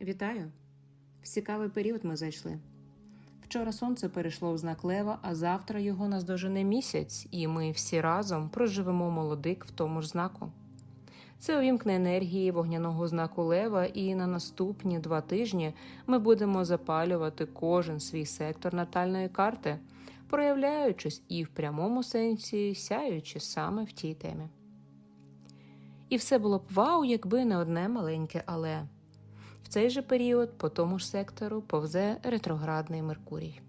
Вітаю! В цікавий період ми зайшли. Вчора сонце перейшло в знак лева, а завтра його наздожене місяць, і ми всі разом проживемо молодик в тому ж знаку. Це увімкне енергії вогняного знаку лева, і на наступні два тижні ми будемо запалювати кожен свій сектор натальної карти, проявляючись і в прямому сенсі сяючи саме в тій темі. І все було б вау, якби не одне маленьке але. В цей же період по тому ж сектору повзе ретроградний Меркурій.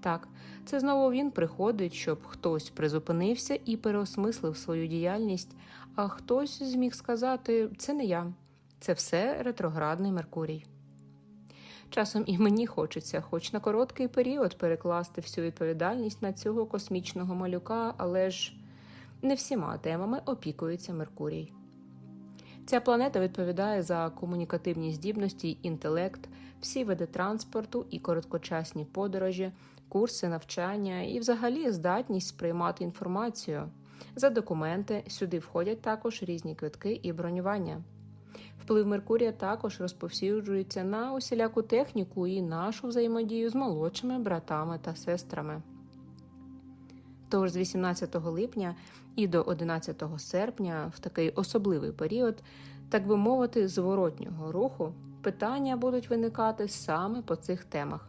Так, це знову він приходить, щоб хтось призупинився і переосмислив свою діяльність, а хтось зміг сказати: це не я, це все ретроградний Меркурій. Часом і мені хочеться, хоч на короткий період, перекласти всю відповідальність на цього космічного малюка, але ж не всіма темами опікується Меркурій. Ця планета відповідає за комунікативні здібності, інтелект, всі види транспорту і короткочасні подорожі, курси навчання і, взагалі, здатність сприймати інформацію. За документи сюди входять також різні квитки і бронювання. Вплив Меркурія також розповсюджується на усіляку техніку і нашу взаємодію з молодшими братами та сестрами. Тож з 18 липня і до 11 серпня, в такий особливий період, так би мовити, зворотнього руху, питання будуть виникати саме по цих темах.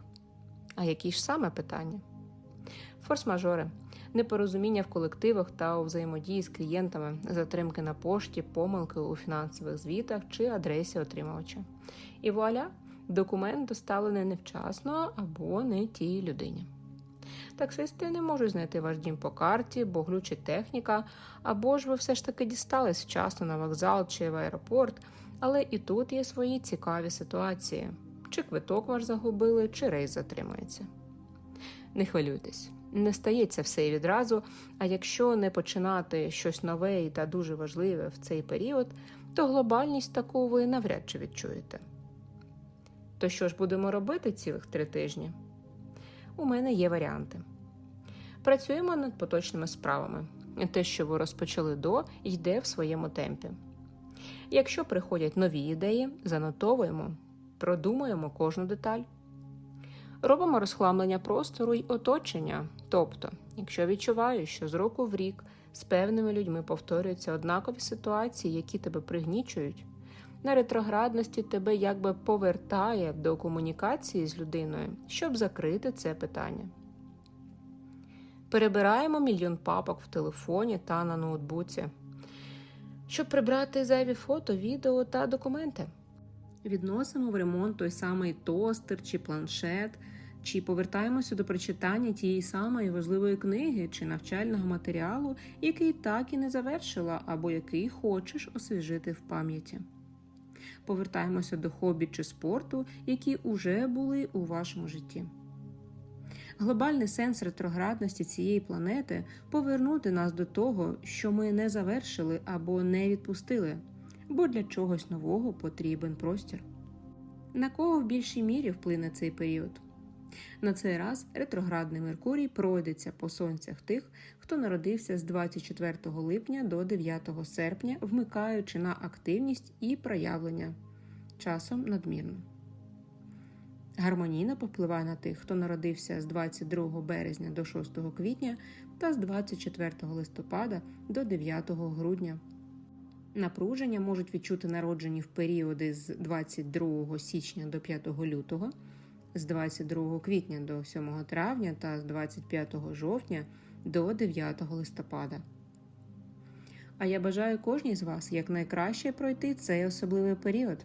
А які ж саме питання? Форс-мажори, непорозуміння в колективах та у взаємодії з клієнтами, затримки на пошті, помилки у фінансових звітах чи адресі отримувача. І вуаля, документ доставлений невчасно або не тій людині. Таксисти не можуть знайти ваш дім по карті, бо глючить техніка, або ж ви все ж таки дістались вчасно на вокзал чи в аеропорт, але і тут є свої цікаві ситуації: чи квиток ваш загубили, чи рейс затримується. Не хвилюйтесь, не стається все і відразу, а якщо не починати щось нове та дуже важливе в цей період, то глобальність таку ви навряд чи відчуєте. То що ж будемо робити цілих три тижні? У мене є варіанти. Працюємо над поточними справами. Те, що ви розпочали до, йде в своєму темпі. Якщо приходять нові ідеї, занотовуємо, продумуємо кожну деталь. Робимо розхламлення простору й оточення. Тобто, якщо відчуваю, що з року в рік з певними людьми повторюються однакові ситуації, які тебе пригнічують, на ретроградності тебе якби повертає до комунікації з людиною, щоб закрити це питання. Перебираємо мільйон папок в телефоні та на ноутбуці, щоб прибрати зайві фото, відео та документи. Відносимо в ремонт той самий тостер чи планшет, чи повертаємося до прочитання тієї самої важливої книги чи навчального матеріалу, який так і не завершила, або який хочеш освіжити в пам'яті повертаємося до хобі чи спорту, які уже були у вашому житті. Глобальний сенс ретроградності цієї планети повернути нас до того, що ми не завершили або не відпустили, бо для чогось нового потрібен простір. На кого в більшій мірі вплине цей період? На цей раз ретроградний Меркурій пройдеться по сонцях тих, хто народився з 24 липня до 9 серпня, вмикаючи на активність і проявлення часом надмірно. Гармонійно попливає на тих, хто народився з 22 березня до 6 квітня та з 24 листопада до 9 грудня. Напруження можуть відчути народжені в періоди з 22 січня до 5 лютого, з 22 квітня до 7 травня та з 25 жовтня до 9 листопада. А я бажаю кожній з вас якнайкраще пройти цей особливий період.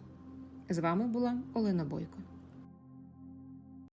З вами була Олена Бойко.